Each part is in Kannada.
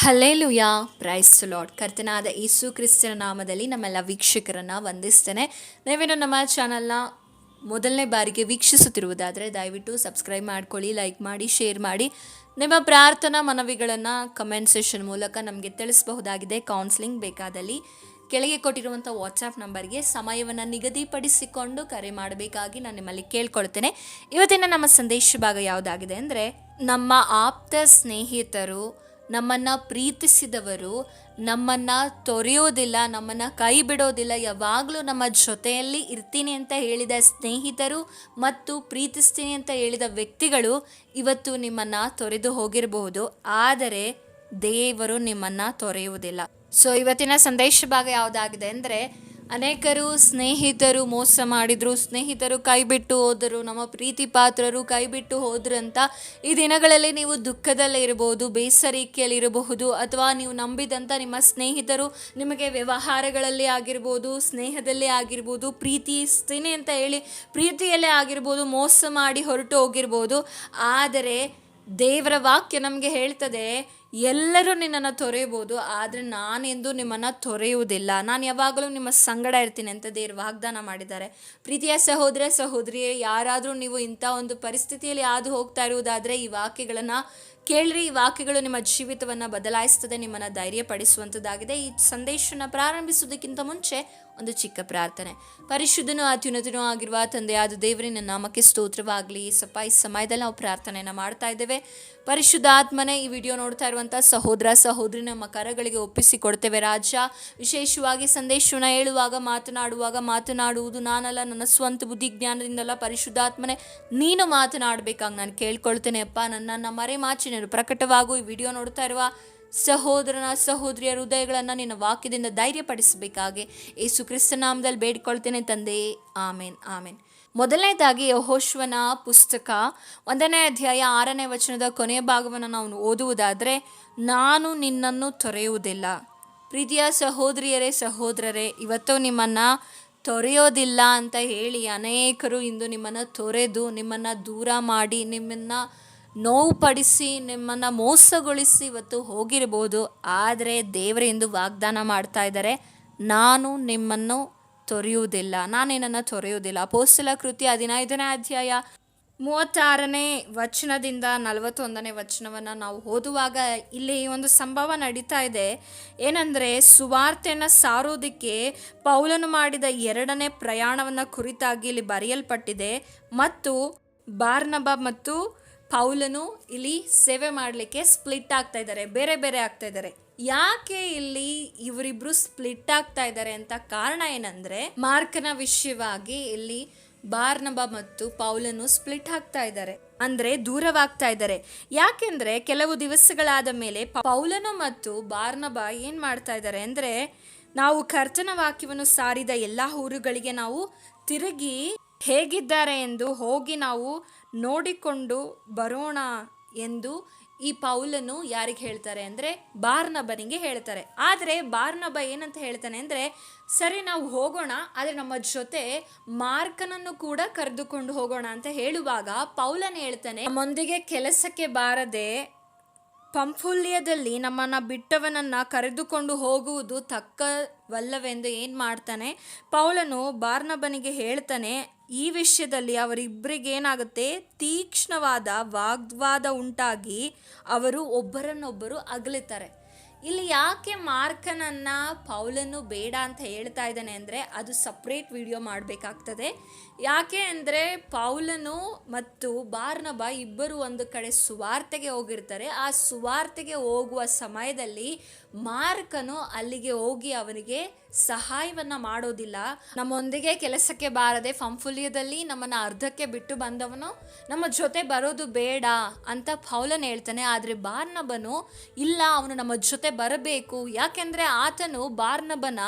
ಹಲೇಲುಯಾ ಪ್ರೈಸ್ ಲಾರ್ಡ್ ಕರ್ತನಾದ ಯೇಸು ಕ್ರಿಸ್ತನ ನಾಮದಲ್ಲಿ ನಮ್ಮೆಲ್ಲ ವೀಕ್ಷಕರನ್ನು ವಂದಿಸ್ತೇನೆ. ನೀವೇನು ನಮ್ಮ ಚಾನಲ್ನ ಮೊದಲನೇ ಬಾರಿಗೆ ವೀಕ್ಷಿಸುತ್ತಿರುವುದಾದರೆ ದಯವಿಟ್ಟು ಸಬ್ಸ್ಕ್ರೈಬ್ ಮಾಡ್ಕೊಳ್ಳಿ, ಲೈಕ್ ಮಾಡಿ, ಶೇರ್ ಮಾಡಿ. ನಿಮ್ಮ ಪ್ರಾರ್ಥನಾ ಮನವಿಗಳನ್ನು ಕಮೆಂಟ್ ಸೆಷನ್ ಮೂಲಕ ನಮಗೆ ತಿಳಿಸಬಹುದಾಗಿದೆ. ಕೌನ್ಸಿಲಿಂಗ್ ಬೇಕಾದಲ್ಲಿ ಕೆಳಗೆ ಕೊಟ್ಟಿರುವಂಥ ವಾಟ್ಸಪ್ ನಂಬರ್ಗೆ ಸಮಯವನ್ನು ನಿಗದಿಪಡಿಸಿಕೊಂಡು ಕರೆ ಮಾಡಬೇಕಾಗಿ ನಾನು ನಿಮ್ಮಲ್ಲಿ ಕೇಳ್ಕೊಳ್ತೇನೆ. ಇವತ್ತಿನ ನಮ್ಮ ಸಂದೇಶ ಭಾಗ ಯಾವುದಾಗಿದೆ ಅಂದರೆ, ನಮ್ಮ ಆಪ್ತ ಸ್ನೇಹಿತರು ನಮ್ಮನ್ನು ಪ್ರೀತಿಸಿದವರು, ನಮ್ಮನ್ನು ತೊರೆಯೋದಿಲ್ಲ, ನಮ್ಮನ್ನು ಕೈ ಬಿಡೋದಿಲ್ಲ ಯಾವಾಗಲೂ ನಮ್ಮ ಜೊತೆಯಲ್ಲಿ ಇರ್ತೀನಿ ಅಂತ ಹೇಳಿದ ಸ್ನೇಹಿತರು ಮತ್ತು ಪ್ರೀತಿಸ್ತೀನಿ ಅಂತ ಹೇಳಿದ ವ್ಯಕ್ತಿಗಳು ಇವತ್ತು ನಿಮ್ಮನ್ನು ತೊರೆದು ಹೋಗಿರಬಹುದು. ಆದರೆ ದೇವರು ನಿಮ್ಮನ್ನು ತೊರೆಯುವುದಿಲ್ಲ. ಸೊ ಇವತ್ತಿನ ಸಂದೇಶ ಭಾಗ ಯಾವುದಾಗಿದೆ ಅಂದರೆ ಅನೇಕರು ಸ್ನೇಹಿತರು ಮೋಸ ಮಾಡಿದರು, ಸ್ನೇಹಿತರು ಕೈಬಿಟ್ಟು ಹೋದರು, ನಮ್ಮ ಪ್ರೀತಿ ಪಾತ್ರರು ಕೈ ಬಿಟ್ಟು ಹೋದ್ರು ಅಂತ ಈ ದಿನಗಳಲ್ಲಿ ನೀವು ದುಃಖದಲ್ಲೇ ಇರಬಹುದು, ಬೇಸರಿಕೆಯಲ್ಲಿರಬಹುದು ಅಥವಾ ನೀವು ನಂಬಿದಂಥ ನಿಮ್ಮ ಸ್ನೇಹಿತರು ನಿಮಗೆ ವ್ಯವಹಾರಗಳಲ್ಲಿ ಆಗಿರ್ಬೋದು, ಸ್ನೇಹದಲ್ಲೇ ಆಗಿರ್ಬೋದು ಪ್ರೀತಿಸ್ತೀನಿ ಅಂತ ಹೇಳಿ ಪ್ರೀತಿಯಲ್ಲೇ ಆಗಿರ್ಬೋದು, ಮೋಸ ಮಾಡಿ ಹೊರಟು ಹೋಗಿರ್ಬೋದು. ಆದರೆ ದೇವರ ವಾಕ್ಯ ನಮಗೆ ಹೇಳ್ತದೆ, ಎಲ್ಲರೂ ನಿನ್ನನ್ನು ತೊರೆಯಬಹುದು, ಆದರೆ ನಾನೆಂದು ನಿಮ್ಮನ್ನು ತೊರೆಯುವುದಿಲ್ಲ. ನಾನು ಯಾವಾಗಲೂ ನಿಮ್ಮ ಸಂಗಡ ಇರ್ತೀನಿ ಅಂತ ದೇವ್ರು ವಾಗ್ದಾನ ಮಾಡಿದ್ದಾರೆ. ಪ್ರೀತಿಯ ಸಹೋದರ, ಸಹೋದರಿಯೇ, ಯಾರಾದರೂ ನೀವು ಇಂಥ ಒಂದು ಪರಿಸ್ಥಿತಿಯಲ್ಲಿ ಹಾದು ಹೋಗ್ತಾ ಇರುವುದಾದರೆ ಈ ವಾಕ್ಯಗಳನ್ನು ಕೇಳ್ರಿ. ಈ ವಾಕ್ಯಗಳು ನಿಮ್ಮ ಜೀವಿತವನ್ನು ಬದಲಾಯಿಸ್ತದೆ, ನಿಮ್ಮನ್ನು ಧೈರ್ಯಪಡಿಸುವಂಥದ್ದಾಗಿದೆ ಈ ಸಂದೇಶನ ಪ್ರಾರಂಭಿಸುವುದಕ್ಕಿಂತ ಮುಂಚೆ ಒಂದು ಚಿಕ್ಕ ಪ್ರಾರ್ಥನೆ. ಪರಿಶುದ್ಧನೂ ಅತ್ಯುನ್ನತನೂ ಆಗಿರುವ ತಂದೆಯಾದ ದೇವರಿನ ನಾಮಕ್ಕೆ ಸ್ತೋತ್ರವಾಗಲಿ. ಸಪ್ಪ ಈ ಸಮಯದಲ್ಲಿ ನಾವು ಪ್ರಾರ್ಥನೆಯನ್ನು ಮಾಡ್ತಾ ಇದ್ದೇವೆ. ಪರಿಶುದ್ಧ ಆತ್ಮನೇ, ಈ ವಿಡಿಯೋ ನೋಡ್ತಾ ಇರುವಂಥ ಸಹೋದರ, ಸಹೋದರಿ, ನಮ್ಮ ಕರಗಳಿಗೆ ಒಪ್ಪಿಸಿ ಕೊಡ್ತೇವೆ ರಾಜ. ವಿಶೇಷವಾಗಿ ಸಂದೇಶವನ್ನು ಹೇಳುವಾಗ, ಮಾತನಾಡುವಾಗ ಮಾತನಾಡುವುದು ನಾನಲ್ಲ, ನನ್ನ ಸ್ವಂತ ಬುದ್ಧಿ ಜ್ಞಾನದಿಂದಲ್ಲ ಪರಿಶುದ್ಧಾತ್ಮನೆ, ನೀನು ಮಾತನಾಡಬೇಕಾಗಿ ನಾನು ಕೇಳ್ಕೊಳ್ತೇನೆ. ಅಪ್ಪ, ನನ್ನನ್ನು ಮರೆ ಮಾಚಿ ಪ್ರಕಟವಾಗು. ಈ ವಿಡಿಯೋ ನೋಡ್ತಾ ಇರುವ ಸಹೋದರನ, ಸಹೋದರಿಯ ಹೃದಯಗಳನ್ನು ನಿನ್ನ ವಾಕ್ಯದಿಂದ ಧೈರ್ಯಪಡಿಸಬೇಕಾಗಿ ಯೇಸು ಕ್ರಿಸ್ತನಾಮದಲ್ಲಿ ಬೇಡಿಕೊಳ್ತೇನೆ ತಂದೆ. ಆಮೇನ್ ಆಮೇನ್. ಮೊದಲನೇದಾಗಿ ಯಹೋಶ್ವನ ಪುಸ್ತಕ, ಒಂದನೇ ಅಧ್ಯಾಯ, ಆರನೇ ವಚನದ ಕೊನೆಯ ಭಾಗವನ್ನು ನಾವು ಓದುವುದಾದರೆ, ನಾನು ನಿನ್ನನ್ನು ತೊರೆಯುವುದಿಲ್ಲ. ಪ್ರೀತಿಯ ಸಹೋದರಿಯರೇ, ಸಹೋದರರೇ, ಇವತ್ತು ನಿಮ್ಮನ್ನು ತೊರೆಯೋದಿಲ್ಲ ಅಂತ ಹೇಳಿ ಅನೇಕರು ಇಂದು ನಿಮ್ಮನ್ನು ತೊರೆದು ನಿಮ್ಮನ್ನು ದೂರ ಮಾಡಿ ನಿಮ್ಮನ್ನು ನೋವುಪಡಿಸಿ ನಿಮ್ಮನ್ನು ಮೋಸಗೊಳಿಸಿ ಇವತ್ತು ಹೋಗಿರ್ಬೋದು, ಆದರೆ ದೇವರು ಎಂದು ವಾಗ್ದಾನ ಮಾಡ್ತಾ ಇದ್ದಾರೆ. ನಾನು ನಿಮ್ಮನ್ನು ತೊರೆಯುವುದಿಲ್ಲ. ನಾನೇನನ್ನು ತೊರೆಯುವುದಿಲ್ಲ. ಅಪೋಸ್ತಲ ಕೃತಿ ಹದಿನೈದನೇ ಅಧ್ಯಾಯ ಮೂವತ್ತಾರನೇ ವಚನದಿಂದ ನಲವತ್ತೊಂದನೇ ವಚನವನ್ನು ನಾವು ಓದುವಾಗ ಇಲ್ಲಿ ಒಂದು ಸಂಭವ ನಡೀತಾ ಇದೆ. ಏನಂದರೆ, ಸುವಾರ್ತೆಯನ್ನು ಸಾರೋದಕ್ಕೆ ಪೌಲನು ಮಾಡಿದ ಎರಡನೇ ಪ್ರಯಾಣವನ್ನು ಕುರಿತಾಗಿ ಇಲ್ಲಿ ಬರೆಯಲ್ಪಟ್ಟಿದೆ. ಮತ್ತು ಬಾರ್ನಬ ಮತ್ತು ಪೌಲನು ಇಲ್ಲಿ ಸೇವೆ ಮಾಡಲಿಕ್ಕೆ ಸ್ಪ್ಲಿಟ್ ಆಗ್ತಾ ಇದ್ದಾರೆ, ಬೇರೆ ಬೇರೆ ಆಗ್ತಾ ಇದ್ದಾರೆ. ಯಾಕೆ ಇಲ್ಲಿ ಇವರಿಬ್ರು ಸ್ಪ್ಲಿಟ್ ಆಗ್ತಾ ಇದ್ದಾರೆ ಅಂತ ಕಾರಣ ಏನಂದ್ರೆ, ಮಾರ್ಕನ ವಿಷಯವಾಗಿ ಇಲ್ಲಿ ಬಾರ್ನಬ ಮತ್ತು ಪೌಲನು ಸ್ಪ್ಲಿಟ್ ಆಗ್ತಾ ಇದ್ದಾರೆ. ಅಂದ್ರೆ ದೂರವಾಗ್ತಾ ಇದ್ದಾರೆ. ಯಾಕೆಂದ್ರೆ ಕೆಲವು ದಿವಸಗಳಾದ ಮೇಲೆ ಪೌಲನು ಮತ್ತು ಬಾರ್ನಬ ಏನ್ ಮಾಡ್ತಾ ಇದ್ದಾರೆ ಅಂದ್ರೆ, ನಾವು ಕರ್ತನ ವಾಕ್ಯವನ್ನು ಸಾರಿದ ಎಲ್ಲಾ ಊರುಗಳಿಗೆ ನಾವು ತಿರುಗಿ ಹೇಗಿದ್ದಾರೆ ಎಂದು ಹೋಗಿ ನಾವು ನೋಡಿಕೊಂಡು ಬರೋಣ ಎಂದು ಈ ಪೌಲನ್ನು ಯಾರಿಗೆ ಹೇಳ್ತಾರೆ ಅಂದರೆ ಬಾರ್ನಬನಿಗೆ ಹೇಳ್ತಾರೆ. ಆದರೆ ಬಾರ್ನಬ ಏನಂತ ಹೇಳ್ತಾನೆ ಅಂದರೆ, ಸರಿ ನಾವು ಹೋಗೋಣ, ಆದರೆ ನಮ್ಮ ಜೊತೆ ಮಾರ್ಕನನ್ನು ಕೂಡ ಕರೆದುಕೊಂಡು ಹೋಗೋಣ ಅಂತ ಹೇಳುವಾಗ ಪೌಲನ್ ಹೇಳ್ತಾನೆ, ನಮ್ಮೊಂದಿಗೆ ಕೆಲಸಕ್ಕೆ ಬಾರದೆ ಪಂಫುಲ್ಯದಲ್ಲಿ ನಮ್ಮನ್ನು ಬಿಟ್ಟವನನ್ನು ಕರೆದುಕೊಂಡು ಹೋಗುವುದು ತಕ್ಕವಲ್ಲವೆಂದು ಏನು ಮಾಡ್ತಾನೆ? ಪೌಲನು ಬಾರ್ನಬನಿಗೆ ಹೇಳ್ತಾನೆ, ಈ ವಿಷಯದಲ್ಲಿ ಅವರಿಬ್ಬರಿಗೆ ಏನಾಗುತ್ತೆ ತೀಕ್ಷ್ಣವಾದ ವಾಗ್ವಾದ ಉಂಟಾಗಿ ಅವರು ಒಬ್ಬರನ್ನೊಬ್ಬರು ಅಗಲಿತಾರೆ. ಇಲ್ಲಿ ಯಾಕೆ ಮಾರ್ಕನನ್ನು ಪೌಲನ್ನು ಬೇಡ ಅಂತ ಹೇಳ್ತಾ ಇದ್ದಾನೆ ಅಂದರೆ ಅದು ಸಪ್ರೇಟ್ ವಿಡಿಯೋ ಮಾಡಬೇಕಾಗ್ತದೆ. ಯಾಕೆ ಅಂದರೆ ಪೌಲನು ಮತ್ತು ಬಾರ್ನಬ ಇಬ್ಬರು ಒಂದು ಕಡೆ ಸುವಾರ್ತೆಗೆ ಹೋಗಿರ್ತಾರೆ. ಆ ಸುವಾರ್ತೆಗೆ ಹೋಗುವ ಸಮಯದಲ್ಲಿ ಮಾರ್ಕನು ಅಲ್ಲಿಗೆ ಹೋಗಿ ಅವನಿಗೆ ಸಹಾಯವನ್ನು ಮಾಡೋದಿಲ್ಲ. ನಮ್ಮೊಂದಿಗೆ ಕೆಲಸಕ್ಕೆ ಬಾರದೆ ಫಂಫುಲ್ಯದಲ್ಲಿ ನಮ್ಮನ್ನು ಅರ್ಧಕ್ಕೆ ಬಿಟ್ಟು ಬಂದವನು, ನಮ್ಮ ಜೊತೆ ಬರೋದು ಬೇಡ ಅಂತ ಪೌಲನ್ ಹೇಳ್ತಾನೆ. ಆದರೆ ಬಾರ್ನಬನು, ಇಲ್ಲ, ಅವನು ನಮ್ಮ ಜೊತೆ ಬರಬೇಕು. ಯಾಕೆಂದರೆ ಆತನು ಬಾರ್ನಬನ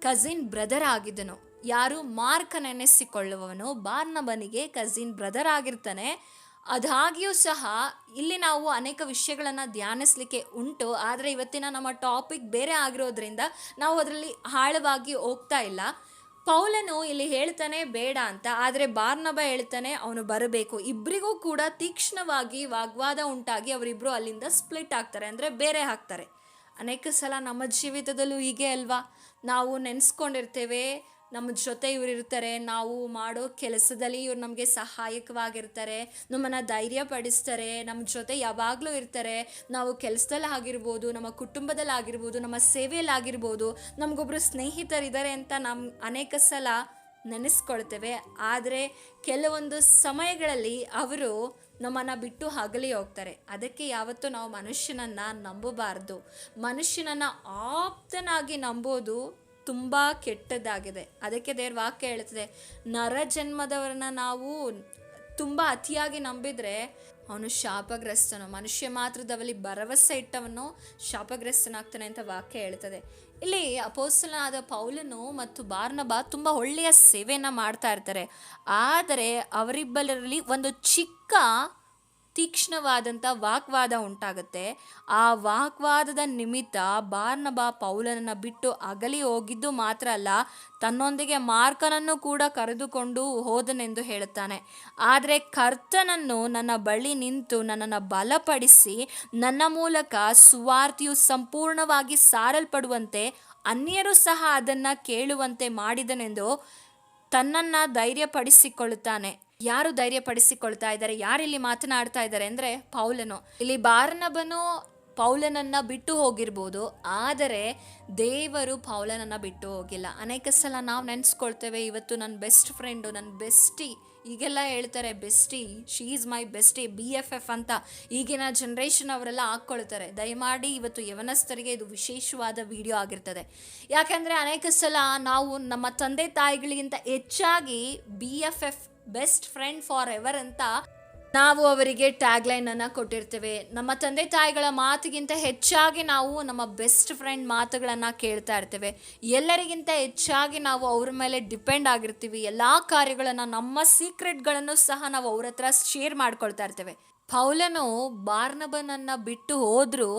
ಕಸಿನ್ ಬ್ರದರ್ ಆಗಿದ್ದನು. ಯಾರು ಮಾರ್ಕ್ ನೆನೆಸಿಕೊಳ್ಳುವವನು ಬಾರ್ನಬನಿಗೆ ಕಸಿನ್ ಬ್ರದರ್ ಆಗಿರ್ತಾನೆ. ಅದಾಗಿಯೂ ಸಹ ಇಲ್ಲಿ ನಾವು ಅನೇಕ ವಿಷಯಗಳನ್ನು ಧ್ಯಾನಿಸ್ಲಿಕ್ಕೆ ಉಂಟು. ಆದರೆ ಇವತ್ತಿನ ನಮ್ಮ ಟಾಪಿಕ್ ಬೇರೆ ಆಗಿರೋದ್ರಿಂದ ನಾವು ಅದರಲ್ಲಿ ಆಳವಾಗಿ ಹೋಗ್ತಾ ಇಲ್ಲ. ಪೌಲನು ಇಲ್ಲಿ ಹೇಳ್ತಾನೆ, ಬೇಡ ಅಂತ. ಆದರೆ ಬಾರ್ನಬ ಹೇಳ್ತಾನೆ, ಅವನು ಬರಬೇಕು. ಇಬ್ಬರಿಗೂ ಕೂಡ ತೀಕ್ಷ್ಣವಾಗಿ ವಾಗ್ವಾದ ಉಂಟಾಗಿ ಅವರಿಬ್ಬರು ಅಲ್ಲಿಂದ ಸ್ಪ್ಲಿಟ್ ಆಗ್ತಾರೆ, ಅಂದರೆ ಬೇರೆ ಹಾಕ್ತಾರೆ ಅನೇಕ ಸಲ ನಮ್ಮ ಜೀವಿತದಲ್ಲೂ ಹೀಗೆ ಅಲ್ವಾ? ನಾವು ನೆನೆಸ್ಕೊಂಡಿರ್ತೇವೆ ನಮ್ಮ ಜೊತೆ ಇವ್ರು ಇರ್ತಾರೆ, ನಾವು ಮಾಡೋ ಕೆಲಸದಲ್ಲಿ ಇವ್ರು ನಮಗೆ ಸಹಾಯಕವಾಗಿರ್ತಾರೆ, ನಮ್ಮನ್ನು ಧೈರ್ಯ ಪಡಿಸ್ತಾರೆ ನಮ್ಮ ಜೊತೆ ಯಾವಾಗಲೂ ಇರ್ತಾರೆ. ನಾವು ಕೆಲಸದಲ್ಲಿ ಆಗಿರ್ಬೋದು, ನಮ್ಮ ಕುಟುಂಬದಲ್ಲಿ ಆಗಿರ್ಬೋದು, ನಮ್ಮ ಸೇವೆಯಲ್ಲಿ ಆಗಿರ್ಬೋದು ನಮಗೊಬ್ಬರು ಸ್ನೇಹಿತರಿದ್ದಾರೆ ಅಂತ ನಮ್ಮ ಅನೇಕ ಸಲ ನೆನೆಸ್ಕೊಳ್ತೇವೆ. ಆದರೆ ಕೆಲವೊಂದು ಸಮಯಗಳಲ್ಲಿ ಅವರು ನಮ್ಮನ್ನು ಬಿಟ್ಟು ಹಗಲಿ ಹೋಗ್ತಾರೆ. ಅದಕ್ಕೆ ಯಾವತ್ತೂ ನಾವು ಮನುಷ್ಯನನ್ನು ನಂಬಬಾರ್ದು. ಮನುಷ್ಯನನ್ನು ಆಪ್ತನಾಗಿ ನಂಬೋದು. ತುಂಬ ಕೆಟ್ಟದ್ದಾಗಿದೆ ಅದಕ್ಕೆ ದೇವ್ರ ವಾಕ್ಯ ಹೇಳ್ತದೆ, ನರ ಜನ್ಮದವರನ್ನ ನಾವು ತುಂಬ ಅತಿಯಾಗಿ ನಂಬಿದರೆ ಅವನು ಶಾಪಗ್ರಸ್ತನು. ಮನುಷ್ಯ ಮಾತ್ರದವಲ್ಲಿ ಭರವಸೆ ಇಟ್ಟವನು ಶಾಪಗ್ರಸ್ತನಾಗ್ತಾನೆ ಅಂತ ವಾಕ್ಯ ಹೇಳ್ತದೆ. ಇಲ್ಲಿ ಅಪೋಸ್ತಲನಾದ ಪೌಲನು ಮತ್ತು ಬಾರ್ನಬ ತುಂಬ ಒಳ್ಳೆಯ ಸೇವೆಯನ್ನು ಮಾಡ್ತಾ ಇರ್ತಾರೆ. ಆದರೆ ಅವರಿಬ್ಬರಲ್ಲಿ ಒಂದು ಚಿಕ್ಕ ತೀಕ್ಷ್ಣವಾದಂಥ ವಾಕ್ವಾದ ಉಂಟಾಗುತ್ತೆ. ಆ ವಾಕ್ವಾದದ ನಿಮಿತ್ತ ಬಾರ್ನಬ ಪೌಲನನ್ನು ಬಿಟ್ಟು ಅಗಲಿ ಹೋಗಿದ್ದು ಮಾತ್ರ ಅಲ್ಲ, ತನ್ನೊಂದಿಗೆ ಮಾರ್ಕನನ್ನು ಕೂಡ ಕರೆದುಕೊಂಡು ಹೋದನೆಂದು ಹೇಳುತ್ತಾನೆ. ಆದರೆ ಕರ್ತನನ್ನು ನನ್ನ ಬಳಿ ನಿಂತು ನನ್ನನ್ನು ಬಲಪಡಿಸಿ ನನ್ನ ಮೂಲಕ ಸುವಾರ್ತಿಯು ಸಂಪೂರ್ಣವಾಗಿ ಸಾರಲ್ಪಡುವಂತೆ, ಅನ್ಯರು ಸಹ ಅದನ್ನು ಕೇಳುವಂತೆ ಮಾಡಿದನೆಂದು ತನ್ನನ್ನು ಧೈರ್ಯಪಡಿಸಿಕೊಳ್ಳುತ್ತಾನೆ. ಯಾರು ಧೈರ್ಯಪಡಿಸಿಕೊಳ್ತಾ ಇದ್ದಾರೆ, ಯಾರಿಲ್ಲಿ ಮಾತನಾಡ್ತಾ ಇದ್ದಾರೆ ಅಂದರೆ ಪೌಲನು. ಇಲ್ಲಿ ಬಾರ್ನಬನು ಪೌಲನನ್ನ ಬಿಟ್ಟು ಹೋಗಿರ್ಬೋದು, ಆದರೆ ದೇವರು ಪೌಲನನ್ನ ಬಿಟ್ಟು ಹೋಗಿಲ್ಲ. ಅನೇಕ ಸಲ ನಾವು ನೆನೆಸ್ಕೊಳ್ತೇವೆ, ಇವತ್ತು ನನ್ನ ಬೆಸ್ಟ್ ಫ್ರೆಂಡು ನನ್ನ ಬೆಸ್ಟಿ ಈಗೆಲ್ಲ ಹೇಳ್ತಾರೆ bestie she is my bestie B F F ಅಂತ. ಈಗಿನ ಜನ್ರೇಷನ್ ಅವರೆಲ್ಲ ಹಾಕ್ಕೊಳ್ತಾರೆ. ದಯಮಾಡಿ ಇವತ್ತು ಯವನಸ್ಥರಿಗೆ ಇದು ವಿಶೇಷವಾದ ವಿಡಿಯೋ ಆಗಿರ್ತದೆ. ಯಾಕೆಂದರೆ ಅನೇಕ ಸಲ ನಾವು ನಮ್ಮ ತಂದೆ ತಾಯಿಗಳಿಗಿಂತ ಹೆಚ್ಚಾಗಿ B F F best friend forever ಅಂತ ನಾವು ಅವರಿಗೆ ಟ್ಯಾಗ್ ಲೈನ್ ಅನ್ನ ಕೊಟ್ಟಿರ್ತೇವೆ. ನಮ್ಮ ತಂದೆ ತಾಯಿಗಳ ಮಾತಿಗಿಂತ ಹೆಚ್ಚಾಗಿ ನಾವು ನಮ್ಮ ಬೆಸ್ಟ್ ಫ್ರೆಂಡ್ ಮಾತುಗಳನ್ನ ಕೇಳ್ತಾ ಇರ್ತೇವೆ. ಎಲ್ಲರಿಗಿಂತ ಹೆಚ್ಚಾಗಿ ನಾವು ಅವ್ರ ಮೇಲೆ ಡಿಪೆಂಡ್ ಆಗಿರ್ತೀವಿ. ಎಲ್ಲ ಕಾರ್ಯಗಳನ್ನ ನಮ್ಮ ಸೀಕ್ರೆಟ್ಗಳನ್ನು ಸಹ ನಾವು ಅವ್ರ ಹತ್ರ ಶೇರ್ ಮಾಡ್ಕೊಳ್ತಾ ಇರ್ತೇವೆ. ಪೌಲನು ಬಾರ್ನಬನನ್ನ ಬಿಟ್ಟು ಹೋದ್ರು,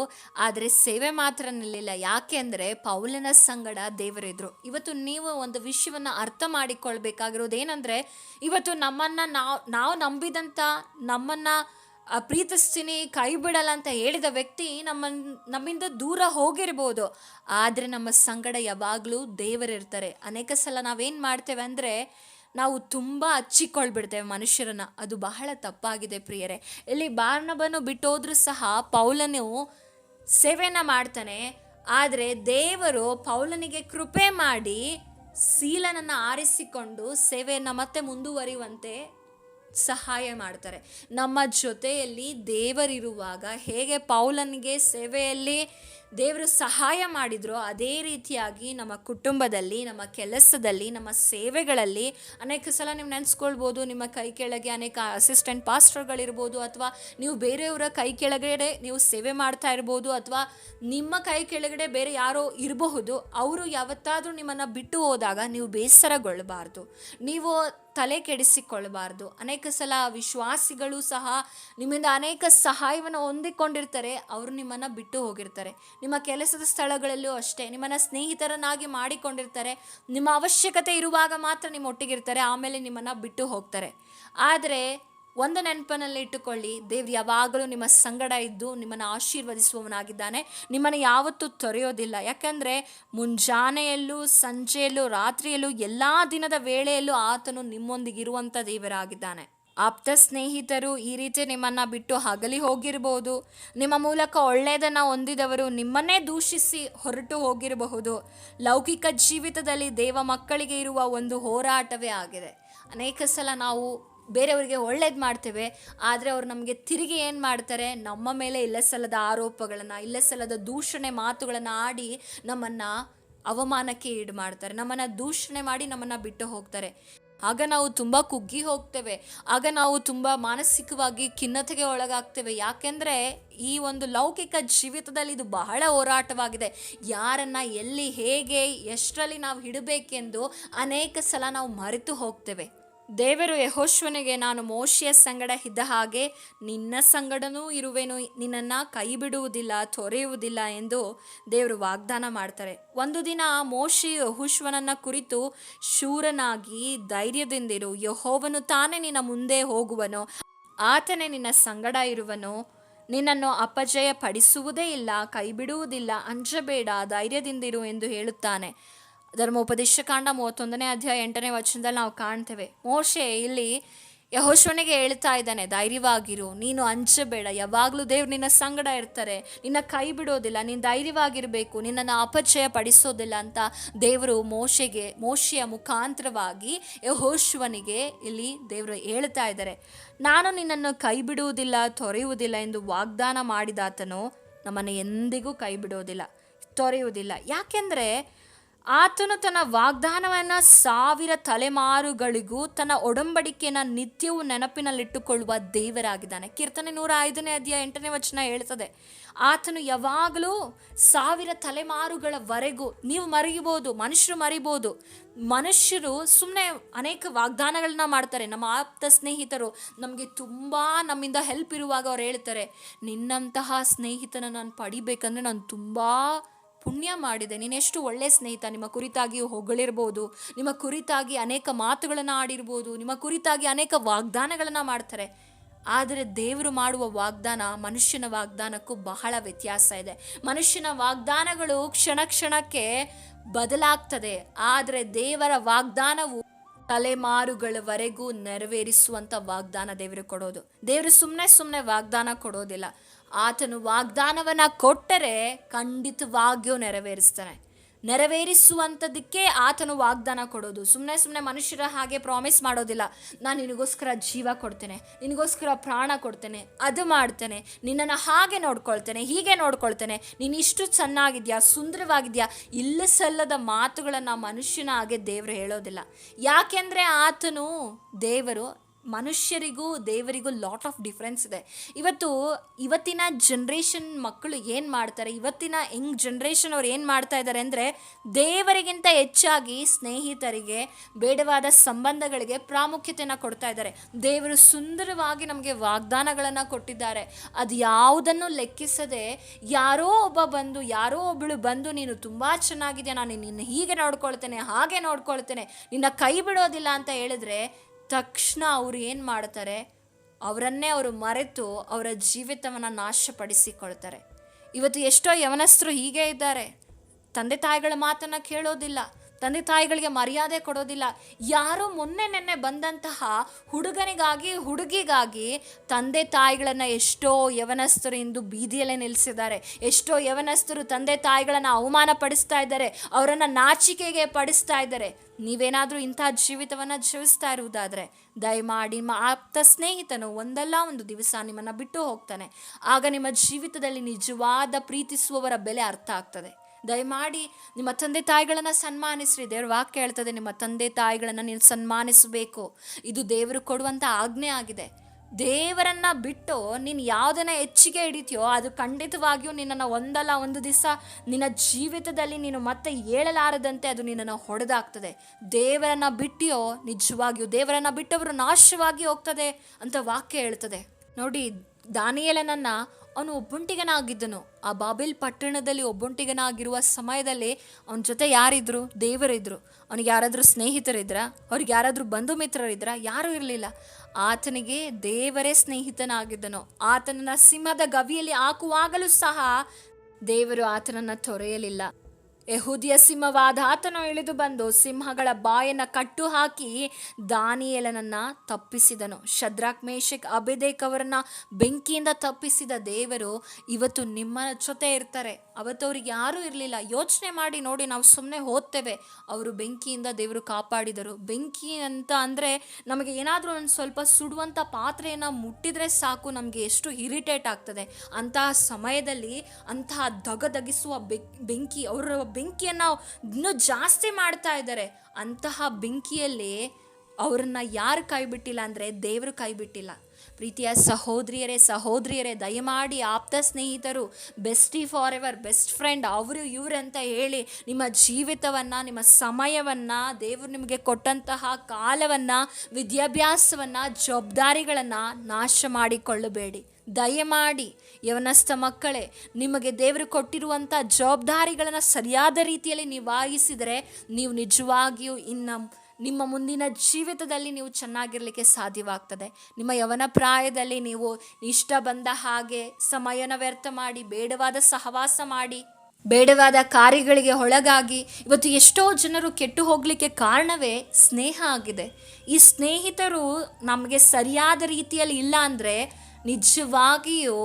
ಆದರೆ ಸೇವೆ ಮಾತ್ರ ನಿಲ್ಲಿಲ್ಲ. ಯಾಕೆ ಅಂದರೆ ಪೌಲನ ಸಂಗಡ ದೇವರಿದ್ರು. ಇವತ್ತು ನೀವು ಒಂದು ವಿಷಯವನ್ನು ಅರ್ಥ ಮಾಡಿಕೊಳ್ಬೇಕಾಗಿರೋದು ಏನಂದರೆ ಇವತ್ತು ನಮ್ಮನ್ನು ನಾವು ನಾವು ನಂಬಿದಂಥ ನಮ್ಮನ್ನು ಪ್ರೀತಿಸ್ತೀನಿ ಕೈ ಬಿಡಲ್ಲ ಅಂತ ಹೇಳಿದ ವ್ಯಕ್ತಿ ನಮ್ಮ, ನಮ್ಮಿಂದ ದೂರ ಹೋಗಿರ್ಬೋದು. ಆದರೆ ನಮ್ಮ ಸಂಗಡ ಯಾವಾಗಲೂ ದೇವರಿರ್ತಾರೆ. ಅನೇಕ ಸಲ ನಾವೇನು ಮಾಡ್ತೇವೆ ಅಂದರೆ ನಾವು ತುಂಬ ಹಚ್ಚಿಕೊಳ್ಬಿಡ್ತೇವೆ ಮನುಷ್ಯರನ್ನ. ಅದು ಬಹಳ ತಪ್ಪಾಗಿದೆ ಪ್ರಿಯರೇ. ಇಲ್ಲಿ ಬಾರ್ನಬನು ಬಿಟ್ಟೋದ್ರೂ ಸಹ ಪೌಲನು ಸೇವೆನ ಮಾಡ್ತಾನೆ. ಆದರೆ ದೇವರು ಪೌಲನಿಗೆ ಕೃಪೆ ಮಾಡಿ ಸೀಲನನ್ನು ಆರಿಸಿಕೊಂಡು ಸೇವೆಯನ್ನು ಮತ್ತೆ ಮುಂದುವರಿಯುವಂತೆ ಸಹಾಯ ಮಾಡ್ತಾರೆ. ನಮ್ಮ ಜೊತೆಯಲ್ಲಿ ದೇವರಿರುವಾಗ ಹೇಗೆ ಪೌಲನಿಗೆ ಸೇವೆಯಲ್ಲಿ ದೇವರು ಸಹಾಯ ಮಾಡಿದ್ರೋ ಅದೇ ರೀತಿಯಾಗಿ ನಮ್ಮ ಕುಟುಂಬದಲ್ಲಿ, ನಮ್ಮ ಕೆಲಸದಲ್ಲಿ, ನಮ್ಮ ಸೇವೆಗಳಲ್ಲಿ ಅನೇಕ ಸಲ ನೀವು ನೆನೆಸ್ಕೊಳ್ಬೋದು, ನಿಮ್ಮ ಕೈ ಕೆಳಗೆ ಅನೇಕ ಅಸಿಸ್ಟೆಂಟ್ ಪಾಸ್ಟರ್ಗಳಿರ್ಬೋದು ಅಥವಾ ನೀವು ಬೇರೆಯವರ ಕೈ ಕೆಳಗಡೆ ನೀವು ಸೇವೆ ಮಾಡ್ತಾ ಇರ್ಬೋದು ಅಥವಾ ನಿಮ್ಮ ಕೈ ಕೆಳಗಡೆ ಬೇರೆ ಯಾರೋ ಇರಬಹುದು, ಅವರು ಯಾವತ್ತಾದರೂ ನಿಮ್ಮನ್ನು ಬಿಟ್ಟು ಹೋದಾಗ ನೀವು ಬೇಸರಗೊಳ್ಳಬಾರ್ದು. ನೀವು ತಲೆ ಕೆಡಿಸಿಕೊಳ್ಳಬಾರ್ದು. ಅನೇಕ ಸಲ ವಿಶ್ವಾಸಿಗಳು ಸಹ ನಿಮ್ಮಿಂದ ಅನೇಕ ಸಹಾಯವನ್ನು ಹೊಂದಿಕೊಂಡಿರ್ತಾರೆ. ಅವರು ನಿಮ್ಮನ್ನು ಬಿಟ್ಟು ಹೋಗಿರ್ತಾರೆ. ನಿಮ್ಮ ಕೆಲಸದ ಸ್ಥಳಗಳಲ್ಲೂ ಅಷ್ಟೇ. ನಿಮ್ಮನ್ನು ಸ್ನೇಹಿತರನ್ನಾಗಿ ಮಾಡಿಕೊಂಡಿರ್ತಾರೆ. ನಿಮ್ಮ ಅವಶ್ಯಕತೆ ಇರುವಾಗ ಮಾತ್ರ ನಿಮ್ಮ ಒಟ್ಟಿಗಿರ್ತಾರೆ ಆಮೇಲೆ ನಿಮ್ಮನ್ನು ಬಿಟ್ಟು ಹೋಗ್ತಾರೆ. ಆದರೆ ಒಂದು ನೆನಪನಲ್ಲಿ ಇಟ್ಟುಕೊಳ್ಳಿ ದೇವ್ರು ಯಾವಾಗಲೂ ನಿಮ್ಮ ಸಂಗಡ ಇದ್ದು ನಿಮ್ಮನ್ನು ಆಶೀರ್ವದಿಸುವವನಾಗಿದ್ದಾನೆ. ನಿಮ್ಮನ್ನು ಯಾವತ್ತೂ ತೊರೆಯೋದಿಲ್ಲ. ಯಾಕಂದರೆ ಮುಂಜಾನೆಯಲ್ಲೂ, ಸಂಜೆಯಲ್ಲೂ, ರಾತ್ರಿಯಲ್ಲೂ, ಎಲ್ಲ ದಿನದ ವೇಳೆಯಲ್ಲೂ ಆತನು ನಿಮ್ಮೊಂದಿಗಿರುವಂಥ ದೇವರಾಗಿದ್ದಾನೆ. ಆಪ್ತ ಸ್ನೇಹಿತರು ಈ ರೀತಿ ನಿಮ್ಮನ್ನು ಬಿಟ್ಟು ಹಗಲಿ ಹೋಗಿರಬಹುದು ನಿಮ್ಮ ಮೂಲಕ ಒಳ್ಳೆಯದನ್ನು ಹೊಂದಿದವರು ನಿಮ್ಮನ್ನೇ ದೂಷಿಸಿ ಹೊರಟು ಹೋಗಿರಬಹುದು. ಲೌಕಿಕ ಜೀವಿತದಲ್ಲಿ ದೇವ ಮಕ್ಕಳಿಗೆ ಇರುವ ಒಂದು ಹೋರಾಟವೇ ಆಗಿದೆ. ಅನೇಕ ಸಲ ನಾವು ಬೇರೆಯವರಿಗೆ ಒಳ್ಳೇದು ಮಾಡ್ತೇವೆ, ಆದರೆ ಅವ್ರು ನಮಗೆ ತಿರುಗಿ ಏನು ಮಾಡ್ತಾರೆ, ನಮ್ಮ ಮೇಲೆ ಇಲ್ಲಸಲ್ಲದ ಆರೋಪಗಳನ್ನು, ಇಲ್ಲಸಲ್ಲದ ದೂಷಣೆ ಮಾತುಗಳನ್ನು ಆಡಿ ನಮ್ಮನ್ನು ಅವಮಾನಕ್ಕೆ ಈಡು ಮಾಡ್ತಾರೆ, ನಮ್ಮನ್ನು ದೂಷಣೆ ಮಾಡಿ ನಮ್ಮನ್ನು ಬಿಟ್ಟು ಹೋಗ್ತಾರೆ. ಆಗ ನಾವು ತುಂಬ ಕುಗ್ಗಿ ಹೋಗ್ತೇವೆ, ಆಗ ನಾವು ತುಂಬ ಮಾನಸಿಕವಾಗಿ ಖಿನ್ನತೆಗೆ ಒಳಗಾಗ್ತೇವೆ. ಯಾಕೆಂದರೆ ಈ ಒಂದು ಲೌಕಿಕ ಜೀವಿತದಲ್ಲಿ ಇದು ಬಹಳ ಹೋರಾಟವಾಗಿದೆ. ಯಾರನ್ನು ಎಲ್ಲಿ ಹೇಗೆ ಎಷ್ಟರಲ್ಲಿ ನಾವು ಹಿಡಬೇಕೆಂದು ಅನೇಕ ಸಲ ನಾವು ಮರೆತು ಹೋಗ್ತೇವೆ. ದೇವರು ಯಹೋಶ್ವನಿಗೆ, ನಾನು ಮೋಶಿಯ ಸಂಗಡ ಇದ್ದ ಹಾಗೆ ನಿನ್ನ ಸಂಗಡನೂ ಇರುವೆನು. ನಿನ್ನನ್ನು ಕೈ ಬಿಡುವುದಿಲ್ಲ ತೊರೆಯುವುದಿಲ್ಲ ಎಂದು ದೇವರು ವಾಗ್ದಾನ ಮಾಡ್ತಾರೆ. ಒಂದು ದಿನ ಮೋಶಿ ಯಹುಶ್ವನನ್ನ ಕುರಿತು, ಶೂರನಾಗಿ ಧೈರ್ಯದಿಂದಿರು. ಯಹೋವನು ತಾನೇ ನಿನ್ನ ಮುಂದೆ ಹೋಗುವನು. ಆತನೇ ನಿನ್ನ ಸಂಗಡ ಇರುವನು. ನಿನ್ನನ್ನು ಅಪಜಯ ಪಡಿಸುವುದೇ ಇಲ್ಲ ಕೈ ಬಿಡುವುದಿಲ್ಲ ಅಂಜಬೇಡ, ಧೈರ್ಯದಿಂದಿರು ಎಂದು ಹೇಳುತ್ತಾನೆ. ಧರ್ಮೋಪದೇಶ ಕಾಂಡ ಮೂವತ್ತೊಂದನೇ ಅಧ್ಯಾಯ ಎಂಟನೇ ವಚನದಲ್ಲಿ ನಾವು ಕಾಣ್ತೇವೆ. ಮೋಶೆ ಇಲ್ಲಿ ಯಹೋಶ್ವನಿಗೆ ಹೇಳ್ತಾ ಇದ್ದಾನೆ, ಧೈರ್ಯವಾಗಿರು, ನೀನು ಅಂಜಬೇಡ. ಯಾವಾಗಲೂ ದೇವ್ರು ನಿನ್ನ ಸಂಗಡ ಇರ್ತಾರೆ. ನಿನ್ನ ಕೈ ಬಿಡೋದಿಲ್ಲ, ನೀನು ಧೈರ್ಯವಾಗಿರಬೇಕು. ನಿನ್ನನ್ನು ಅಪಚಯ ಪಡಿಸೋದಿಲ್ಲ ಅಂತ ದೇವರು ಮೋಶೆಗೆ, ಮೋಶೆಯ ಮುಖಾಂತರವಾಗಿ ಯಹೋಶ್ವನಿಗೆ ಇಲ್ಲಿ ದೇವರು ಹೇಳ್ತಾ ಇದ್ದಾರೆ. ನಾನು ನಿನ್ನನ್ನು ಕೈ ಬಿಡುವುದಿಲ್ಲ, ತೊರೆಯುವುದಿಲ್ಲ ಎಂದು ವಾಗ್ದಾನ ಮಾಡಿದಾತನು ನಮ್ಮನ್ನು ಎಂದಿಗೂ ಕೈ ಬಿಡೋದಿಲ್ಲ, ತೊರೆಯುವುದಿಲ್ಲ. ಯಾಕೆಂದರೆ ಆತನು ತನ್ನ ವಾಗ್ದಾನವನ್ನು ಸಾವಿರ ತಲೆಮಾರುಗಳಿಗೂ ತನ್ನ ಒಡಂಬಡಿಕೆಯನ್ನು ನಿತ್ಯವೂ ನೆನಪಿನಲ್ಲಿಟ್ಟುಕೊಳ್ಳುವ ದೇವರಾಗಿದ್ದಾನೆ. ಕೀರ್ತನೆ ನೂರ ಐದನೇ ಅಧ್ಯಾಯ ಎಂಟನೇ ವಚನ ಹೇಳ್ತದೆ, ಆತನು ಯಾವಾಗಲೂ ಸಾವಿರ ತಲೆಮಾರುಗಳವರೆಗೂ ನೀವು ಮರೆಯಬಹುದು, ಮನುಷ್ಯರು ಮರಿಬೋದು. ಮನುಷ್ಯರು ಸುಮ್ಮನೆ ಅನೇಕ ವಾಗ್ದಾನಗಳನ್ನ ಮಾಡ್ತಾರೆ. ನಮ್ಮ ಆಪ್ತ ಸ್ನೇಹಿತರು ನಮಗೆ ತುಂಬ ನಮ್ಮಿಂದ ಹೆಲ್ಪ್ ಇರುವಾಗ ಅವ್ರು ಹೇಳ್ತಾರೆ, ನಿನ್ನಂತಹ ಸ್ನೇಹಿತನ ನಾನು ಪಡಿಬೇಕಂದ್ರೆ ನಾನು ತುಂಬ ಪುಣ್ಯ ಮಾಡಿದೆ. ನೀನೆಷ್ಟು ಒಳ್ಳೆ ಸ್ನೇಹಿತ. ನಿಮ್ಮ ಕುರಿತಾಗಿ ಹೊಗಳಿರ್ಬೋದು. ನಿಮ್ಮ ಕುರಿತಾಗಿ ಅನೇಕ ಮಾತುಗಳನ್ನು ಆಡಿರ್ಬೋದು. ನಿಮ್ಮ ಕುರಿತಾಗಿ ಅನೇಕ ವಾಗ್ದಾನಗಳನ್ನು ಮಾಡ್ತಾರೆ. ಆದರೆ ದೇವರು ಮಾಡುವ ವಾಗ್ದಾನ, ಮನುಷ್ಯನ ವಾಗ್ದಾನಕ್ಕೂ ಬಹಳ ವ್ಯತ್ಯಾಸ ಇದೆ. ಮನುಷ್ಯನ ವಾಗ್ದಾನಗಳು ಕ್ಷಣ ಕ್ಷಣಕ್ಕೆ ಬದಲಾಗ್ತದೆ. ಆದರೆ ದೇವರ ವಾಗ್ದಾನವು ತಲೆಮಾರುಗಳವರೆಗೂ ನೆರವೇರಿಸುವಂಥ ವಾಗ್ದಾನ ದೇವರು ಕೊಡೋದು. ದೇವರು ಸುಮ್ಮನೆ ಸುಮ್ಮನೆ ವಾಗ್ದಾನ ಕೊಡೋದಿಲ್ಲ. ಆತನು ವಾಗ್ದಾನವನ್ನು ಕೊಟ್ಟರೆ ಖಂಡಿತವಾಗಿಯೂ ನೆರವೇರಿಸ್ತಾನೆ. ನೆರವೇರಿಸುವಂಥದ್ದಕ್ಕೆ ಆತನು ವಾಗ್ದಾನ ಕೊಡೋದು. ಸುಮ್ಮನೆ ಸುಮ್ಮನೆ ಮನುಷ್ಯರ ಹಾಗೆ ಪ್ರಾಮಿಸ್ ಮಾಡೋದಿಲ್ಲ. ನಾನು ನಿನಗೋಸ್ಕರ ಜೀವ ಕೊಡ್ತೇನೆ, ನಿನಗೋಸ್ಕರ ಪ್ರಾಣ ಕೊಡ್ತೇನೆ, ಅದು ಮಾಡ್ತೇನೆ, ನಿನ್ನನ್ನು ಹಾಗೆ ನೋಡ್ಕೊಳ್ತೇನೆ, ಹೀಗೆ ನೋಡ್ಕೊಳ್ತೇನೆ, ನೀನು ಇಷ್ಟು ಚೆನ್ನಾಗಿದ್ಯಾ, ಸುಂದರವಾಗಿದೆಯಾ, ಇಲ್ಲ ಸಲ್ಲದ ಮಾತುಗಳನ್ನು ಮನುಷ್ಯನ ಹಾಗೆ ದೇವರು ಹೇಳೋದಿಲ್ಲ. ಯಾಕೆಂದರೆ ಆತನು ದೇವರು ಮನುಷ್ಯರಿಗೂ ದೇವರಿಗೂ ಲಾಟ್ ಆಫ್ ಡಿಫ್ರೆನ್ಸ್ ಇದೆ. ಇವತ್ತು ಇವತ್ತಿನ ಜನ್ರೇಷನ್ ಮಕ್ಕಳು ಏನು ಮಾಡ್ತಾರೆ? ಇವತ್ತಿನ ಯಂಗ್ ಜನ್ರೇಷನ್ ಅವ್ರು ಏನು ಮಾಡ್ತಾ ಇದ್ದಾರೆ ಅಂದರೆ ದೇವರಿಗಿಂತ ಹೆಚ್ಚಾಗಿ ಸ್ನೇಹಿತರಿಗೆ, ಬೇಡವಾದ ಸಂಬಂಧಗಳಿಗೆ ಪ್ರಾಮುಖ್ಯತೆಯನ್ನು ಕೊಡ್ತಾ ಇದ್ದಾರೆ. ದೇವರು ಸುಂದರವಾಗಿ ನಮಗೆ ವಾಗ್ದಾನಗಳನ್ನು ಕೊಟ್ಟಿದ್ದಾರೆ. ಅದು ಯಾವುದನ್ನು ಲೆಕ್ಕಿಸದೆ ಯಾರೋ ಒಬ್ಬ ಬಂದು, ಯಾರೋ ಒಬ್ಬಳು ಬಂದು, ನೀನು ತುಂಬ ಚೆನ್ನಾಗಿದೆಯಾ, ನಾನು ನಿನ್ನ ಹೀಗೆ ನೋಡ್ಕೊಳ್ತೇನೆ, ಹಾಗೆ ನೋಡ್ಕೊಳ್ತೇನೆ, ನಿನ್ನ ಕೈ ಬಿಡೋದಿಲ್ಲ ಅಂತ ಹೇಳಿದ್ರೆ ತಕ್ಷಣ ಅವರು ಏನು ಮಾಡ್ತಾರೆ? ಅವರನ್ನೇ ಅವರು ಮರೆತು ಅವರ ಜೀವಿತವನ್ನು ನಾಶಪಡಿಸಿಕೊಳ್ತಾರೆ. ಇವತ್ತು ಎಷ್ಟೋ ಯವನಸ್ಥರು ಹೀಗೆ ಇದ್ದಾರೆ. ತಂದೆ ತಾಯಿಗಳ ಮಾತನ್ನು ಕೇಳೋದಿಲ್ಲ. ತಂದೆ ತಾಯಿಗಳಿಗೆ ಮರ್ಯಾದೆ ಕೊಡೋದಿಲ್ಲ. ಯಾರೋ ಮೊನ್ನೆ ನೆನ್ನೆ ಬಂದಂತಹ ಹುಡುಗನಿಗಾಗಿ, ಹುಡುಗಿಗಾಗಿ ತಂದೆ ತಾಯಿಗಳನ್ನು ಎಷ್ಟೋ ಯವನಸ್ಥರು ಇಂದು ಬೀದಿಯಲ್ಲೇ ನಿಲ್ಲಿಸಿದ್ದಾರೆ. ಎಷ್ಟೋ ಯವನಸ್ಥರು ತಂದೆ ತಾಯಿಗಳನ್ನು ಅವಮಾನ ಪಡಿಸ್ತಾ ಇದ್ದಾರೆ. ಅವರನ್ನು ನಾಚಿಕೆಗೆ ಪಡಿಸ್ತಾ ಇದ್ದಾರೆ. ನೀವೇನಾದರೂ ಇಂಥ ಜೀವಿತವನ್ನು ಜೀವಿಸ್ತಾ ಇರುವುದಾದರೆ ದಯಮಾಡಿ ನಿಮ್ಮ ಆಪ್ತ ಸ್ನೇಹಿತನು ಒಂದಲ್ಲ ಒಂದು ದಿವಸ ನಿಮ್ಮನ್ನು ಬಿಟ್ಟು ಹೋಗ್ತಾನೆ. ಆಗ ನಿಮ್ಮ ಜೀವಿತದಲ್ಲಿ ನಿಜವಾದ ಪ್ರೀತಿಸುವವರ ಬೆಲೆ ಅರ್ಥ ಆಗ್ತದೆ. ದಯಮಾಡಿ ನಿಮ್ಮ ತಂದೆ ತಾಯಿಗಳನ್ನು ಸನ್ಮಾನಿಸ್ರಿ. ದೇವ್ರ ವಾಕ್ಯ ಹೇಳ್ತದೆ, ನಿಮ್ಮ ತಂದೆ ತಾಯಿಗಳನ್ನು ನೀನು ಸನ್ಮಾನಿಸಬೇಕು. ಇದು ದೇವರು ಕೊಡುವಂಥ ಆಜ್ಞೆ ಆಗಿದೆ. ದೇವರನ್ನ ಬಿಟ್ಟು ನೀನು ಯಾವುದನ್ನ ಹೆಚ್ಚಿಗೆ ಹಿಡಿತೀಯೋ, ಅದು ಖಂಡಿತವಾಗಿಯೂ ನಿನ್ನನ್ನು ಒಂದಲ್ಲ ಒಂದು ದಿವಸ ನಿನ್ನ ಜೀವಿತದಲ್ಲಿ ನೀನು ಮತ್ತೆ ಏಳಲಾರದಂತೆ ಅದು ನಿನ್ನನ್ನು ಹೊಡೆದಾಗ್ತದೆ. ದೇವರನ್ನ ಬಿಟ್ಟಿಯೋ, ನಿಜವಾಗಿಯೂ ದೇವರನ್ನ ಬಿಟ್ಟವರು ನಾಶವಾಗಿ ಹೋಗ್ತದೆ ಅಂತ ವಾಕ್ಯ ಹೇಳ್ತದೆ. ನೋಡಿ, ದಾನಿಯೇಲನನ್ನ ಅವನು ಒಬ್ಬಂಟಿಗನಾಗಿದ್ದನು. ಆ ಬಾಬೆಲ್ ಪಟ್ಟಣದಲ್ಲಿ ಒಬ್ಬಂಟಿಗನಾಗಿರುವ ಸಮಯದಲ್ಲಿ ಅವನ ಜೊತೆ ಯಾರಿದ್ರು? ದೇವರಿದ್ರು. ಅವನಿಗೆ ಯಾರಾದರೂ ಸ್ನೇಹಿತರಿದ್ರ? ಅವ್ರಿಗೆ ಯಾರಾದರೂ ಬಂಧು ಮಿತ್ರರಿದ್ರ? ಯಾರೂ ಇರಲಿಲ್ಲ. ಆತನಿಗೆ ದೇವರೇ ಸ್ನೇಹಿತನಾಗಿದ್ದನು. ಆತನನ್ನ ಸಿಂಹದ ಗವಿಯಲ್ಲಿ ಹಾಕುವಾಗಲೂ ಸಹ ದೇವರು ಆತನನ್ನ ತೊರೆಯಲಿಲ್ಲ. ಯಹೂದಿಯ ಸಿಂಹವಾದ ಆತನು ಇಳಿದು ಬಂದು ಸಿಂಹಗಳ ಬಾಯನ್ನ ಕಟ್ಟು ಹಾಕಿ ದಾನಿಯಲನನ್ನ ತಪ್ಪಿಸಿದನು. ಶದ್ರಾಕ್ ಮೇಷಕ್ ಅಭಿದೇಕ್ ಅವರನ್ನ ಬೆಂಕಿಯಿಂದ ತಪ್ಪಿಸಿದ ದೇವರು ಇವತ್ತು ನಿಮ್ಮ ಜೊತೆ ಇರ್ತಾರೆ. ಅವತ್ತು ಅವ್ರಿಗೆ ಯಾರೂ ಇರಲಿಲ್ಲ. ಯೋಚನೆ ಮಾಡಿ ನೋಡಿ ನಾವು ಸುಮ್ಮನೆ ಓದ್ತೇವೆ ಅವರು ಬೆಂಕಿಯಿಂದ ದೇವರು ಕಾಪಾಡಿದರು. ಬೆಂಕಿ ಅಂತ ಅಂದರೆ ನಮಗೆ ಏನಾದರೂ ಒಂದು ಸ್ವಲ್ಪ ಸುಡುವಂಥ ಪಾತ್ರೆಯನ್ನು ಮುಟ್ಟಿದ್ರೆ ಸಾಕು, ನಮಗೆ ಎಷ್ಟು ಇರಿಟೇಟ್ ಆಗ್ತದೆ. ಅಂತಹ ಸಮಯದಲ್ಲಿ ಅಂತಹ ದಗದಗಿಸುವ ಬೆಂಕಿ, ಅವರ ಬೆಂಕಿಯನ್ನು ಇನ್ನೂ ಜಾಸ್ತಿ ಮಾಡ್ತಾ ಇದ್ದಾರೆ. ಅಂತಹ ಬೆಂಕಿಯಲ್ಲಿ ಅವ್ರನ್ನ ಯಾರು ಕೈ ಬಿಟ್ಟಿಲ್ಲ ಅಂದರೆ ದೇವರು ಕೈ ಬಿಟ್ಟಿಲ್ಲ. ಪ್ರೀತಿಯ ಸಹೋದರಿಯರೇ ಸಹೋದರಿಯರೇ, ದಯಮಾಡಿ ಆಪ್ತ ಸ್ನೇಹಿತರು bestie forever best friend ಅವರು ಇವರು ಅಂತ ಹೇಳಿ ನಿಮ್ಮ ಜೀವಿತವನ್ನು, ನಿಮ್ಮ ಸಮಯವನ್ನು, ದೇವರು ನಿಮಗೆ ಕೊಟ್ಟಂತಹ ಕಾಲವನ್ನು, ವಿದ್ಯಾಭ್ಯಾಸವನ್ನು, ಜವಾಬ್ದಾರಿಗಳನ್ನು ನಾಶ ಮಾಡಿಕೊಳ್ಳಬೇಡಿ. ದಯಮಾಡಿ, ಯವನಸ್ಥ ಮಕ್ಕಳೇ, ನಿಮಗೆ ದೇವರು ಕೊಟ್ಟಿರುವಂಥ ಜವಾಬ್ದಾರಿಗಳನ್ನು ಸರಿಯಾದ ರೀತಿಯಲ್ಲಿ ನಿಭಾಯಿಸಿದರೆ ನೀವು ನಿಜವಾಗಿಯೂ ಇನ್ನು ನಿಮ್ಮ ಮುಂದಿನ ಜೀವಿತದಲ್ಲಿ ನೀವು ಚೆನ್ನಾಗಿರಲಿಕ್ಕೆ ಸಾಧ್ಯವಾಗ್ತದೆ. ನಿಮ್ಮ ಯವನ ಪ್ರಾಯದಲ್ಲಿ ನೀವು ಇಷ್ಟ ಬಂದ ಹಾಗೆ ಸಮಯನ ವ್ಯರ್ಥ ಮಾಡಿ, ಬೇಡವಾದ ಸಹವಾಸ ಮಾಡಿ, ಬೇಡವಾದ ಕಾರ್ಯಗಳಿಗೆ ಒಳಗಾಗಿ ಇವತ್ತು ಎಷ್ಟೋ ಜನರು ಕೆಟ್ಟು ಹೋಗಲಿಕ್ಕೆ ಕಾರಣವೇ ಸ್ನೇಹ ಆಗಿದೆ. ಈ ಸ್ನೇಹಿತರು ನಮಗೆ ಸರಿಯಾದ ರೀತಿಯಲ್ಲಿ ಇಲ್ಲ ಅಂದರೆ ನಿಜವಾಗಿಯೂ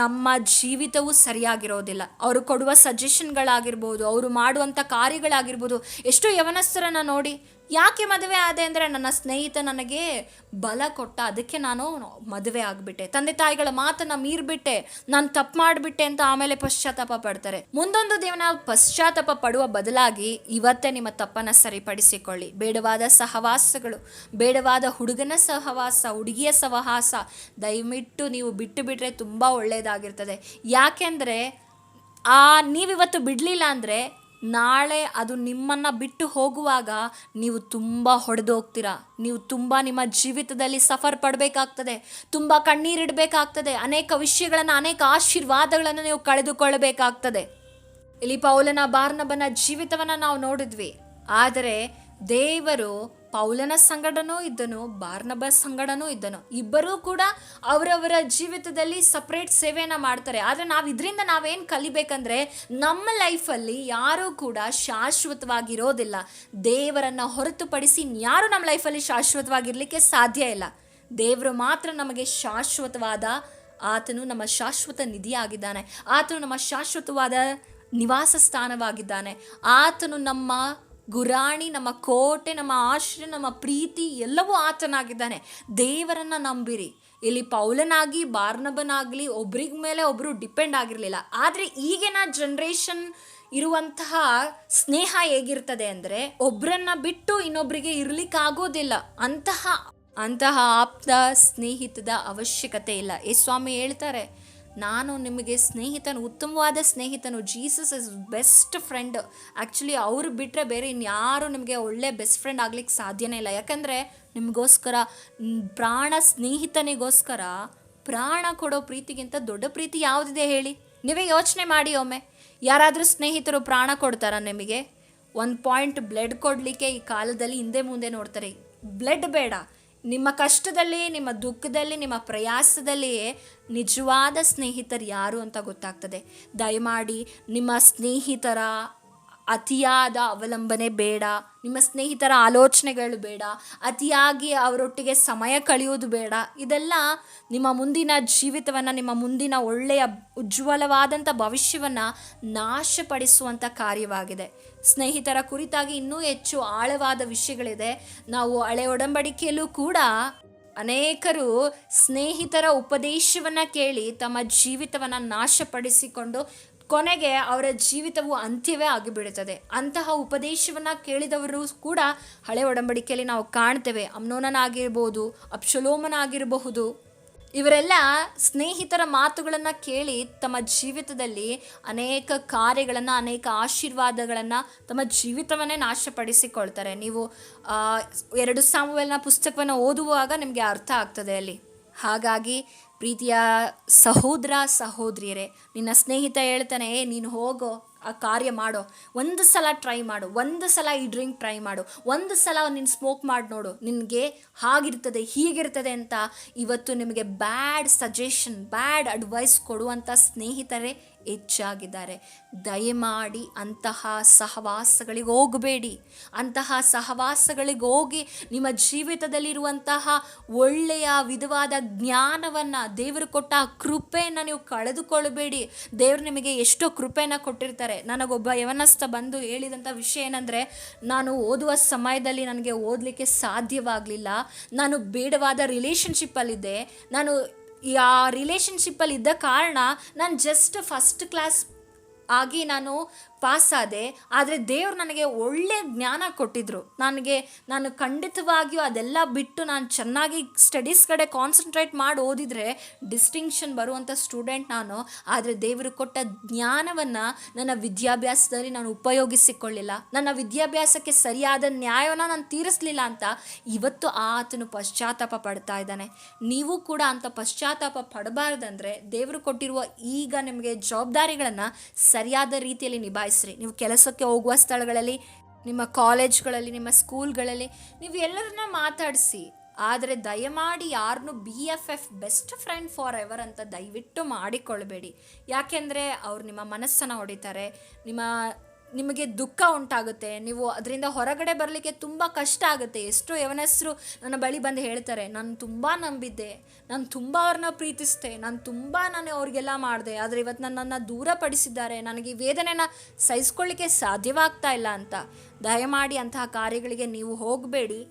ನಮ್ಮ ಜೀವಿತವು ಸರಿಯಾಗಿರೋದಿಲ್ಲ. ಅವರು ಕೊಡುವ ಸಜೆಷನ್ಗಳಾಗಿರ್ಬೋದು ಅವರು ಮಾಡುವಂಥ ಕಾರ್ಯಗಳಾಗಿರ್ಬೋದು, ಎಷ್ಟೋ ಯವನಸ್ಥರನ್ನ ನೋಡಿ ಯಾಕೆ ಮದುವೆ ಆದೆ ಅಂದರೆ ನನ್ನ ಸ್ನೇಹಿತ ನನಗೆ ಬಲ ಕೊಟ್ಟ, ಅದಕ್ಕೆ ನಾನು ಮದುವೆ ಆಗಿಬಿಟ್ಟೆ. ತಂದೆ ತಾಯಿಗಳ ಮಾತನ್ನು ಮೀರಿಬಿಟ್ಟೆ, ನಾನು ತಪ್ಪು ಮಾಡಿಬಿಟ್ಟೆ ಅಂತ ಆಮೇಲೆ ಪಶ್ಚಾತ್ತಾಪ ಪಡ್ತಾರೆ. ಮುಂದೊಂದು ದಿನ ಪಶ್ಚಾತ್ತಾಪ ಪಡುವ ಬದಲಾಗಿ ಇವತ್ತೇ ನಿಮ್ಮ ತಪ್ಪನ್ನು ಸರಿಪಡಿಸಿಕೊಳ್ಳಿ. ಬೇಡವಾದ ಸಹವಾಸಗಳು, ಬೇಡವಾದ ಹುಡುಗನ ಸಹವಾಸ, ಹುಡುಗಿಯ ಸಹವಾಸ, ದಯವಿಟ್ಟು ನೀವು ಬಿಟ್ಟು ಬಿಟ್ಟರೆ ತುಂಬ ಒಳ್ಳೆಯದಾಗಿರ್ತದೆ ಯಾಕೆಂದರೆ, ಆ ನೀವಿವತ್ತು ಬಿಡಲಿಲ್ಲ ಅಂದರೆ ನಾಳೆ ಅದು ನಿಮ್ಮನ್ನು ಬಿಟ್ಟು ಹೋಗುವಾಗ ನೀವು ತುಂಬ ಹೊಡೆದೋಗ್ತೀರಾ ನೀವು ತುಂಬ ನಿಮ್ಮ ಜೀವಿತದಲ್ಲಿ ಸಫರ್ ಪಡಬೇಕಾಗ್ತದೆ. ತುಂಬ ಕಣ್ಣೀರಿಡಬೇಕಾಗ್ತದೆ ಅನೇಕ ವಿಷಯಗಳನ್ನು, ಅನೇಕ ಆಶೀರ್ವಾದಗಳನ್ನು ನೀವು ಕಳೆದುಕೊಳ್ಳಬೇಕಾಗ್ತದೆ. ಇಲ್ಲಿ ಪೌಲನ ಬಾರ್ನಬನ ಜೀವಿತವನ್ನು ನಾವು ನೋಡಿದ್ವಿ. ಆದರೆ ದೇವರು ಪೌಲನ ಸಂಗಡನೂ ಇದ್ದನು ಬಾರ್ನಬ ಸಂಗಡನೂ ಇದ್ದನು. ಇಬ್ಬರೂ ಕೂಡ ಅವರವರ ಜೀವಿತದಲ್ಲಿ ಸಪ್ರೇಟ್ ಸೇವೆಯನ್ನು ಮಾಡ್ತಾರೆ. ಆದರೆ ನಾವು ಇದರಿಂದ ನಾವೇನು ಕಲಿಬೇಕಂದ್ರೆ ನಮ್ಮ ಲೈಫಲ್ಲಿ ಯಾರೂ ಕೂಡ ಶಾಶ್ವತವಾಗಿರೋದಿಲ್ಲ. ದೇವರನ್ನು ಹೊರತುಪಡಿಸಿ ಯಾರು ನಮ್ಮ ಲೈಫಲ್ಲಿ ಶಾಶ್ವತವಾಗಿರಲಿಕ್ಕೆ ಸಾಧ್ಯ ಇಲ್ಲ. ದೇವರು ಮಾತ್ರ ನಮಗೆ ಶಾಶ್ವತವಾದ ಆತನು ನಮ್ಮ ಶಾಶ್ವತ ನಿಧಿಯಾಗಿದ್ದಾನೆ. ಆತನು ನಮ್ಮ ಶಾಶ್ವತವಾದ ನಿವಾಸ ಸ್ಥಾನವಾಗಿದ್ದಾನೆ ಆತನು ನಮ್ಮ ಗುರಾಣಿ, ನಮ್ಮ ಕೋಟೆ, ನಮ್ಮ ಆಶ್ರಯ, ನಮ್ಮ ಪ್ರೀತಿ ಎಲ್ಲವೂ ಆತನಾಗಿದ್ದಾನೆ. ದೇವರನ್ನ ನಂಬಿರಿ. ಇಲ್ಲಿ ಪೌಲನಾಗಿ, ಬಾರ್ನಬನಾಗಲಿ, ಒಬ್ರಿಗೆ ಮೇಲೆ ಒಬ್ಬರು ಡಿಪೆಂಡ್ ಆಗಿರಲಿಲ್ಲ. ಆದರೆ ಈಗಿನ ಜನ್ರೇಷನ್ ಇರುವಂತಹ ಸ್ನೇಹ ಹೇಗಿರ್ತದೆ ಅಂದರೆ ಒಬ್ಬರನ್ನ ಬಿಟ್ಟು ಇನ್ನೊಬ್ಬರಿಗೆ ಇರ್ಲಿಕ್ಕಾಗೋದಿಲ್ಲ ಅಂತಹ ಅಂತಹ ಆಪ್ತ ಸ್ನೇಹಿತದ ಅವಶ್ಯಕತೆ ಇಲ್ಲ. ಈ ಸ್ವಾಮಿ ಹೇಳ್ತಾರೆ ನಾನು ನಿಮಗೆ ಸ್ನೇಹಿತನು, ಉತ್ತಮವಾದ ಸ್ನೇಹಿತನು Jesus is best friend actually ಅವರು ಬಿಟ್ಟರೆ ಬೇರೆ ಇನ್ಯಾರು ನಿಮಗೆ ಒಳ್ಳೆ ಬೆಸ್ಟ್ ಫ್ರೆಂಡ್ ಆಗ್ಲಿಕ್ಕೆ ಸಾಧ್ಯನೇ ಇಲ್ಲ. ಯಾಕಂದರೆ ನಿಮಗೋಸ್ಕರ, ಪ್ರಾಣ ಸ್ನೇಹಿತನಿಗೋಸ್ಕರ, ಪ್ರಾಣ ಕೊಡೋ ಪ್ರೀತಿಗಿಂತ ದೊಡ್ಡ ಪ್ರೀತಿ ಯಾವುದಿದೆ ಹೇಳಿ? ನೀವೇ ಯೋಚನೆ ಮಾಡಿ ಒಮ್ಮೆ. ಯಾರಾದರೂ ಸ್ನೇಹಿತರು ಪ್ರಾಣ ಕೊಡ್ತಾರಾ ನಿಮಗೆ? ಒಂದು ಪಾಯಿಂಟ್ ಬ್ಲಡ್ ಕೊಡಲಿಕ್ಕೆ ಈ ಕಾಲದಲ್ಲಿ ಹಿಂದೆ ಮುಂದೆ ನೋಡ್ತಾರೆ. ಬ್ಲಡ್ ಬೇಡ. ನಿಮ್ಮ ಕಷ್ಟದಲ್ಲಿ ನಿಮ್ಮ ದುಃಖದಲ್ಲಿ ನಿಮ್ಮ ಪ್ರಯಾಸದಲ್ಲಿಯೇ ನಿಜವಾದ ಸ್ನೇಹಿತರು ಯಾರು ಅಂತ ಗೊತ್ತಾಗ್ತದೆ. ದಯಮಾಡಿ ನಿಮ್ಮ ಸ್ನೇಹಿತರ ಅತಿಯಾದ ಅವಲಂಬನೆ ಬೇಡ, ನಿಮ್ಮ ಸ್ನೇಹಿತರ ಆಲೋಚನೆಗಳು ಬೇಡ, ಅತಿಯಾಗಿ ಅವರೊಟ್ಟಿಗೆ ಸಮಯ ಕಳೆಯೋದು ಬೇಡ. ಇದೆಲ್ಲ ನಿಮ್ಮ ಮುಂದಿನ ಜೀವಿತವನ್ನು, ನಿಮ್ಮ ಮುಂದಿನ ಒಳ್ಳೆಯ ಉಜ್ವಲವಾದಂಥ ಭವಿಷ್ಯವನ್ನು ನಾಶಪಡಿಸುವಂಥ ಕಾರ್ಯವಾಗಿದೆ. ಸ್ನೇಹಿತರ ಕುರಿತಾಗಿ ಇನ್ನೂ ಹೆಚ್ಚು ಆಳವಾದ ವಿಷಯಗಳಿದೆ. ನಾವು ಹಳೆ ಒಡಂಬಡಿಕೆಯಲ್ಲೂ ಕೂಡ ಅನೇಕರು ಸ್ನೇಹಿತರ ಉಪದೇಶವನ್ನು ಕೇಳಿ ತಮ್ಮ ಜೀವಿತವನ್ನು ನಾಶಪಡಿಸಿಕೊಂಡು ಕೊನೆಗೆ ಅವರ ಜೀವಿತವು ಅಂತ್ಯವೇ ಆಗಿಬಿಡುತ್ತದೆ. ಅಂತಹ ಉಪದೇಶವನ್ನು ಕೇಳಿದವರು ಕೂಡ ಹಳೆ ಒಡಂಬಡಿಕೆಯಲ್ಲಿ ನಾವು ಕಾಣ್ತೇವೆ. ಅಮ್ನೋನನಾಗಿರ್ಬೋದು ಅಪ್ಶಲೋಮನಾಗಿರಬಹುದು ಇವರೆಲ್ಲ ಸ್ನೇಹಿತರ ಮಾತುಗಳನ್ನು ಕೇಳಿ ತಮ್ಮ ಜೀವಿತದಲ್ಲಿ ಅನೇಕ ಕಾರ್ಯಗಳನ್ನು, ಅನೇಕ ಆಶೀರ್ವಾದಗಳನ್ನು ತಮ್ಮ ಜೀವಿತವನ್ನೇ ನಾಶಪಡಿಸಿಕೊಳ್ತಾರೆ. ನೀವು ಎರಡು ಸಾಮುವೆಲ್ನ ಪುಸ್ತಕವನ್ನು ಓದುವಾಗ ನಿಮಗೆ ಅರ್ಥ ಆಗ್ತದೆ ಅಲ್ಲಿ. ಹಾಗಾಗಿ ಪ್ರೀತಿಯ ಸಹೋದರ ಸಹೋದರಿಯರೇ, ನಿನ್ನ ಸ್ನೇಹಿತ ಹೇಳ್ತಾನೆ, ಏ, ನೀನು ಹೋಗೋ, ಆ ಕಾರ್ಯ ಮಾಡೋ, ಒಂದು ಸಲ ಟ್ರೈ ಮಾಡು, ಒಂದು ಸಲ ಈ ಡ್ರಿಂಕ್ ಟ್ರೈ ಮಾಡು, ಒಂದು ಸಲ ನೀನು ಸ್ಮೋಕ್ ಮಾಡಿ ನೋಡು, ನಿನಗೆ ಹಾಗಿರ್ತದೆ, ಹೀಗಿರ್ತದೆ ಅಂತ ಇವತ್ತು ನಿಮಗೆ ಬ್ಯಾಡ್ ಸಜೆಷನ್ ಬ್ಯಾಡ್ ಅಡ್ವೈಸ್ ಕೊಡುವಂಥ ಸ್ನೇಹಿತರೇ ಹೆಚ್ಚಾಗಿದ್ದಾರೆ. ದಯಮಾಡಿ ಅಂತಹ ಸಹವಾಸಗಳಿಗೆ ಹೋಗಬೇಡಿ. ಅಂತಹ ಸಹವಾಸಗಳಿಗೆ ಹೋಗಿ ನಿಮ್ಮ ಜೀವಿತದಲ್ಲಿರುವಂತಹ ಒಳ್ಳೆಯ ವಿಧವಾದ ಜ್ಞಾನವನ್ನು ದೇವರು ಕೊಟ್ಟ ಆ ಕೃಪೆಯನ್ನು ನೀವು ಕಳೆದುಕೊಳ್ಳಬೇಡಿ. ದೇವರು ನಿಮಗೆ ಎಷ್ಟೋ ಕೃಪೆಯನ್ನು ಕೊಟ್ಟಿರ್ತಾರೆ. ನನಗೊಬ್ಬ ಯವನಸ್ಥ ಬಂದು ಹೇಳಿದಂಥ ವಿಷಯ ಏನಂದರೆ, ನಾನು ಓದುವ ಸಮಯದಲ್ಲಿ ನನಗೆ ಓದಲಿಕ್ಕೆ ಸಾಧ್ಯವಾಗಲಿಲ್ಲ. ನಾನು ಬೇಡವಾದ ರಿಲೇಷನ್ಶಿಪ್ಪಲ್ಲಿದ್ದೆ ನಾನು ಆ ರಿಲೇಷನ್ಶಿಪ್ಪಲ್ಲಿ ಇದ್ದ ಕಾರಣ ನಾನು ಜಸ್ಟ್ ಫಸ್ಟ್ ಕ್ಲಾಸ್ ಆಗಿ ನಾನು ಪಾಸ್ ಆದೆ ಆದರೆ ದೇವ್ರು ನನಗೆ ಒಳ್ಳೆಯ ಜ್ಞಾನ ಕೊಟ್ಟಿದ್ರು. ನನಗೆ, ನಾನು ಖಂಡಿತವಾಗಿಯೂ ಅದೆಲ್ಲ ಬಿಟ್ಟು ನಾನು ಚೆನ್ನಾಗಿ ಸ್ಟಡೀಸ್ ಕಡೆ ಕಾನ್ಸಂಟ್ರೇಟ್ ಮಾಡಿ ಓದಿದರೆ ಡಿಸ್ಟಿಂಕ್ಷನ್ ಬರುವಂಥ ಸ್ಟೂಡೆಂಟ್ ನಾನು. ಆದರೆ ದೇವರು ಕೊಟ್ಟ ಜ್ಞಾನವನ್ನು ನನ್ನ ವಿದ್ಯಾಭ್ಯಾಸದಲ್ಲಿ ನಾನು ಉಪಯೋಗಿಸಿಕೊಳ್ಳಿಲ್ಲ. ನನ್ನ ವಿದ್ಯಾಭ್ಯಾಸಕ್ಕೆ ಸರಿಯಾದ ನ್ಯಾಯವನ್ನ ನಾನು ತೀರಿಸಲಿಲ್ಲ ಅಂತ ಇವತ್ತು ಆತನು ಪಶ್ಚಾತ್ತಾಪ ಪಡ್ತಾ ಇದ್ದಾನೆ. ನೀವು ಕೂಡ ಅಂತ ಪಶ್ಚಾತ್ತಾಪ ಪಡಬಾರ್ದಂದ್ರೆ ದೇವರು ಕೊಟ್ಟಿರುವ ಈಗ ನಿಮಗೆ ಜವಾಬ್ದಾರಿಗಳನ್ನು ಸರಿಯಾದ ರೀತಿಯಲ್ಲಿ ನಿಭಾಯಿಸ್ರಿ ನೀವು ಕೆಲಸಕ್ಕೆ ಹೋಗುವ ಸ್ಥಳಗಳಲ್ಲಿ, ನಿಮ್ಮ ಕಾಲೇಜ್ಗಳಲ್ಲಿ, ನಿಮ್ಮ ಸ್ಕೂಲ್ಗಳಲ್ಲಿ ನೀವು ಎಲ್ಲರನ್ನ ಮಾತಾಡಿಸಿ. ಆದರೆ ದಯಮಾಡಿ ಯಾರನ್ನೂ B F F best friend forever ಅಂತ ದಯವಿಟ್ಟು ಮಾಡಿಕೊಳ್ಬೇಡಿ. ಯಾಕೆಂದರೆ ಅವ್ರು ನಿಮ್ಮ ಮನಸ್ಸನ್ನು ಹೊಡಿತಾರೆ, ನಿಮ್ಮ ನಿಮಗೆ ದುಃಖ ಉಂಟಾಗುತ್ತೆ. ನೀವು ಅದರಿಂದ ಹೊರಗಡೆ ಬರಲಿಕ್ಕೆ ತುಂಬ ಕಷ್ಟ ಆಗುತ್ತೆ. ಎಷ್ಟೋ ಯವನಸ್ರು ನನ್ನ ಬಳಿ ಬಂದು ಹೇಳ್ತಾರೆ, ನಾನು ತುಂಬ ನಂಬಿದ್ದೆ, ನಾನು ತುಂಬ ಅವ್ರನ್ನ ಪ್ರೀತಿಸಿದೆ, ನಾನು ತುಂಬ ನಾನು ಅವ್ರಿಗೆಲ್ಲ ಮಾಡಿದೆ, ಆದರೆ ಇವತ್ತು ನನ್ನನ್ನು ದೂರಪಡಿಸಿದ್ದಾರೆ ನನಗೆ ಈ ವೇದನೆನ ಸಹಿಸ್ಕೊಳ್ಳಿಕ್ಕೆ ಸಾಧ್ಯವಾಗ್ತಾ ಇಲ್ಲ ಅಂತ. ದಯಮಾಡಿ ಅಂತಹ ಕಾರ್ಯಗಳಿಗೆ ನೀವು ಹೋಗಬೇಡಿ.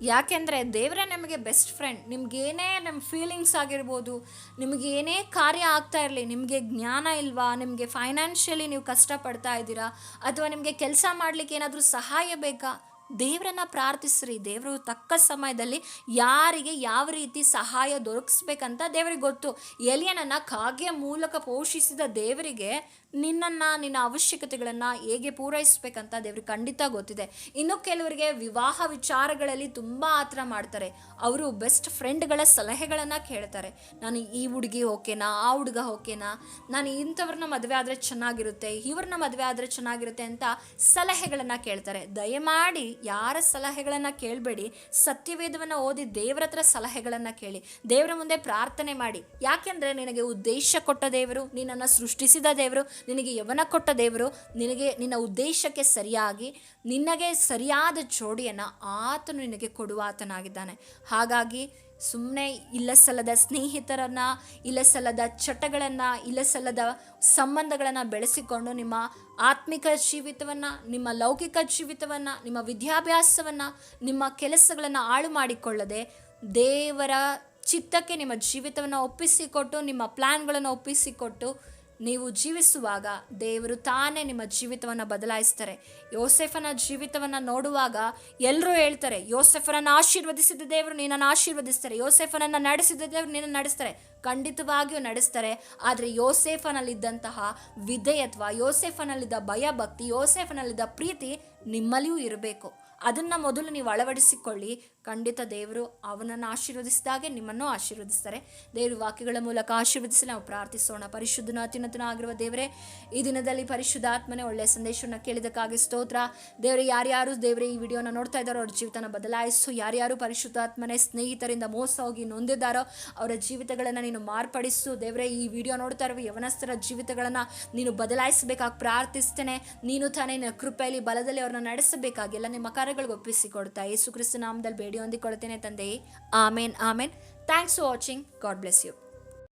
ಯಾಕೆಂದರೆ ದೇವರೇ ನಮಗೆ ಬೆಸ್ಟ್ ಫ್ರೆಂಡ್ ನಿಮಗೇನೇ ನಮ್ಮ ಫೀಲಿಂಗ್ಸ್ ಆಗಿರ್ಬೋದು ನಿಮಗೆ ಏನೇ ಕಾರ್ಯ ಆಗ್ತಾ ಇರಲಿ, ನಿಮಗೆ ಜ್ಞಾನ ಇಲ್ವಾ, ನಿಮಗೆ ಫೈನಾನ್ಷಿಯಲಿ ನೀವು ಕಷ್ಟಪಡ್ತಾ ಇದ್ದೀರಾ, ಅಥವಾ ನಿಮಗೆ ಕೆಲಸ ಮಾಡಲಿಕ್ಕೆ ಏನಾದರೂ ಸಹಾಯ ಬೇಕಾ? ದೇವರನ್ನ ಪ್ರಾರ್ಥಿಸ್ರಿ. ದೇವರು ತಕ್ಕ ಸಮಯದಲ್ಲಿ ಯಾರಿಗೆ ಯಾವ ರೀತಿ ಸಹಾಯ ದೊರಕಿಸ್ಬೇಕಂತ ದೇವರಿಗೆ ಗೊತ್ತು. ಎಲಿಯನನ್ನು ಕಾಗೆ ಮೂಲಕ ಪೋಷಿಸಿದ ದೇವರಿಗೆ ನಿನ್ನನ್ನು, ನಿನ್ನ ಅವಶ್ಯಕತೆಗಳನ್ನು ಹೇಗೆ ಪೂರೈಸಬೇಕಂತ ದೇವ್ರಿಗೆ ಖಂಡಿತ ಗೊತ್ತಿದೆ. ಇನ್ನು ಕೆಲವರಿಗೆ ವಿವಾಹ ವಿಚಾರಗಳಲ್ಲಿ ತುಂಬ ಆತರ ಮಾಡ್ತಾರೆ. ಅವರು ಬೆಸ್ಟ್ ಫ್ರೆಂಡ್ಗಳ ಸಲಹೆಗಳನ್ನು ಕೇಳ್ತಾರೆ. ನಾನು ಈ ಹುಡುಗಿ ಓಕೆನಾ, ಆ ಹುಡುಗ ಓಕೆನಾ, ನಾನು ಇಂಥವ್ರನ್ನ ಮದುವೆ ಆದರೆ ಚೆನ್ನಾಗಿರುತ್ತೆ, ಇವ್ರನ್ನ ಮದುವೆ ಆದರೆ ಚೆನ್ನಾಗಿರುತ್ತೆ ಅಂತ ಸಲಹೆಗಳನ್ನು ಕೇಳ್ತಾರೆ. ದಯಮಾಡಿ ಯಾರ ಸಲಹೆಗಳನ್ನು ಕೇಳಬೇಡಿ. ಸತ್ಯವೇದವನ್ನು ಓದಿ ದೇವರ ಹತ್ರ ಸಲಹೆಗಳನ್ನು ಕೇಳಿ. ದೇವರ ಮುಂದೆ ಪ್ರಾರ್ಥನೆ ಮಾಡಿ. ಯಾಕೆಂದರೆ ನಿನಗೆ ಉದ್ದೇಶ ಕೊಟ್ಟ ದೇವರು, ನಿನ್ನನ್ನು ಸೃಷ್ಟಿಸಿದ ದೇವರು ನಿನಗೆ ಯವನ ಕೊಟ್ಟ ದೇವರು, ನಿನಗೆ ನಿನ್ನ ಉದ್ದೇಶಕ್ಕೆ ಸರಿಯಾಗಿ, ನಿನಗೆ ಸರಿಯಾದ ಜೋಡಿಯನ್ನು ಆತನು ನಿನಗೆ ಕೊಡುವಾತನಾಗಿದ್ದಾನೆ ಹಾಗಾಗಿ ಸುಮ್ಮನೆ ಇಲ್ಲ ಸಲ್ಲದ ಸ್ನೇಹಿತರನ್ನು ಇಲ್ಲ ಸಲ್ಲದ ಚಟಗಳನ್ನು ಇಲ್ಲ ಸಲ್ಲದ ಸಂಬಂಧಗಳನ್ನು ಬೆಳೆಸಿಕೊಂಡು ನಿಮ್ಮ ಆತ್ಮಿಕ ಜೀವಿತವನ್ನು, ನಿಮ್ಮ ಲೌಕಿಕ ಜೀವಿತವನ್ನು, ನಿಮ್ಮ ವಿದ್ಯಾಭ್ಯಾಸವನ್ನು, ನಿಮ್ಮ ಕೆಲಸಗಳನ್ನು ಹಾಳು ಮಾಡಿಕೊಳ್ಳದೆ ದೇವರ ಚಿತ್ತಕ್ಕೆ ನಿಮ್ಮ ಜೀವಿತವನ್ನು ಒಪ್ಪಿಸಿಕೊಟ್ಟು, ನಿಮ್ಮ ಪ್ಲ್ಯಾನ್ಗಳನ್ನು ಒಪ್ಪಿಸಿಕೊಟ್ಟು ನೀವು ಜೀವಿಸುವಾಗ ದೇವರು ತಾನೇ ನಿಮ್ಮ ಜೀವಿತವನ್ನು ಬದಲಾಯಿಸ್ತಾರೆ. ಯೋಸೆಫನ ಜೀವಿತವನ್ನು ನೋಡುವಾಗ ಎಲ್ಲರೂ ಹೇಳ್ತಾರೆ ಯೋಸೆಫನನ್ನು ಆಶೀರ್ವದಿಸಿದ ದೇವರು ನಿನ್ನನ್ನು ಆಶೀರ್ವದಿಸ್ತಾರೆ. ಯೋಸೆಫನನ್ನು ನಡೆಸಿದ ದೇವರು ನಿನ್ನನ್ನು ನಡೆಸ್ತಾರೆ. ಖಂಡಿತವಾಗಿಯೂ ನಡೆಸ್ತಾರೆ. ಆದರೆ ಯೋಸೆಫನಲ್ಲಿದ್ದಂತಹ ವಿಧೇಯತ್ವ, ಯೋಸೆಫನಲ್ಲಿದ್ದ ಭಯಭಕ್ತಿ, ಯೋಸೆಫನಲ್ಲಿದ್ದ ಪ್ರೀತಿ ನಿಮ್ಮಲ್ಲಿಯೂ ಇರಬೇಕು. ಅದನ್ನು ಮೊದಲು ನೀವು ಅಳವಡಿಸಿಕೊಳ್ಳಿ. ಖಂಡಿತ ದೇವರು ಅವನನ್ನು ಆಶೀರ್ವದಿಸಿದಾಗೆ ನಿಮ್ಮನ್ನು ಆಶೀರ್ವದಿಸ್ತಾರೆ. ದೇವರು ವಾಕ್ಯಗಳ ಮೂಲಕ ಆಶೀರ್ವದಿಸಿ ನಾವು ಪ್ರಾರ್ಥಿಸೋಣ. ಪರಿಶುದ್ಧನ ಅತ್ಯುನ್ನತನ ಆಗಿರುವ ದೇವರೇ, ಈ ದಿನದಲ್ಲಿ ಪರಿಶುದ್ಧಾತ್ಮನೆ ಒಳ್ಳೆಯ ಸಂದೇಶವನ್ನು ಕೇಳಿದಕ್ಕಾಗಿ ಸ್ತೋತ್ರ. ದೇವರೇ, ಯಾರ್ಯಾರು ದೇವರೇ ಈ ವಿಡಿಯೋನ ನೋಡ್ತಾ ಇದ್ದಾರೋ ಅವ್ರ ಜೀವಿತನ ಬದಲಾಯಿಸು. ಯಾರ್ಯಾರು ಪರಿಶುದ್ಧಾತ್ಮನೆ ಸ್ನೇಹಿತರಿಂದ ಮೋಸ ಹೋಗಿ ನೊಂದಿದ್ದಾರೋ ಅವರ ಜೀವಿತಗಳನ್ನು ನೀನು ಮಾರ್ಪಡಿಸು. ದೇವರೇ, ಈ ವಿಡಿಯೋ ನೋಡ್ತಾ ಇರುವ ಯವನಸ್ಥರ ಜೀವಿತಗಳನ್ನು ನೀನು ಬದಲಾಯಿಸಬೇಕಾಗಿ ಪ್ರಾರ್ಥಿಸ್ತೇನೆ. ನೀನು ತಾನೇ ಕೃಪೆಯಲ್ಲಿ, ಬಲದಲ್ಲಿ ಅವ್ರನ್ನ ನಡೆಸಬೇಕಾಗಿಲ್ಲ ನಿಮ್ಮ ಕಾರ್ಯಗಳಿಗೆ ಒಪ್ಪಿಸಿಕೊಡ್ತಾ ಯೇಸು ಕ್ರಿಸ್ತ ನಾಮದಲ್ಲಿ ಬೇಡಿ ಹೊಂದಿಕೊಳ್ತೇನೆ ತಂದೆಯೇ. Amen amen. Thanks for watching God bless you